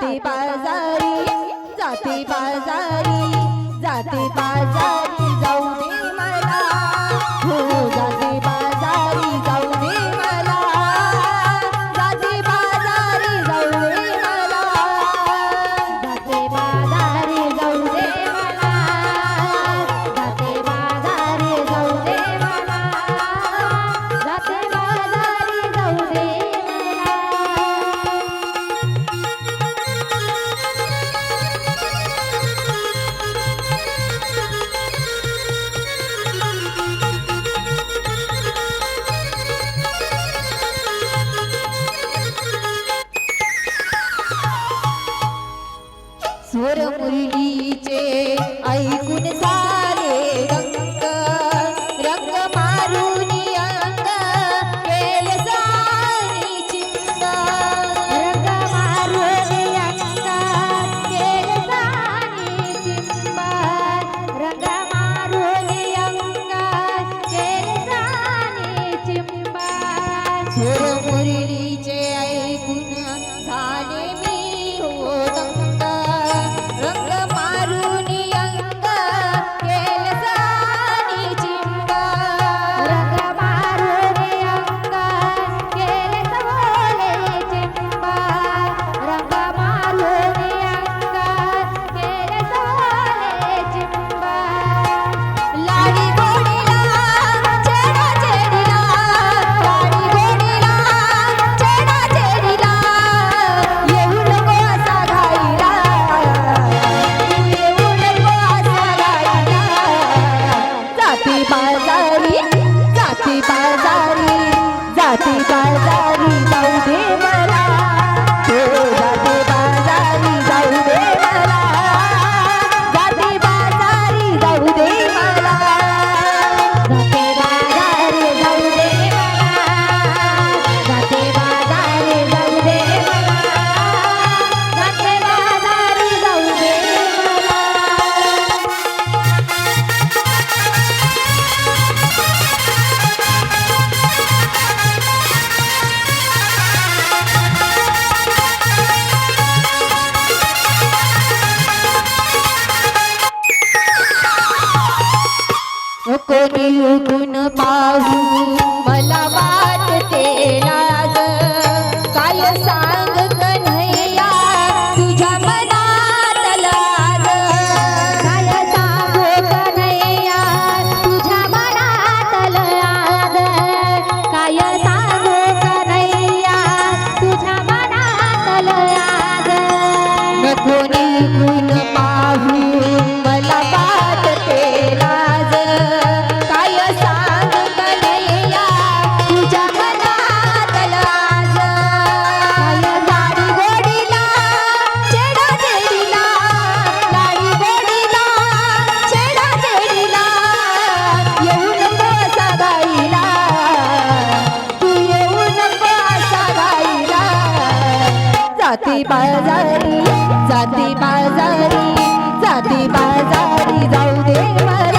जाती बाजारी जाती बाजारी जाती बाजारी मुरलीचे ऐकून सा রাতে বারবার देवी गुण पाहू. मला काय सांग कन्हैया काय सांगू कन्हैया तुझ्या काय सांगू कन्हैया तुझ्या मनात लाग. पाहू. जाती बाजारी जाती बाजारी जाती बाजारी जाऊ दे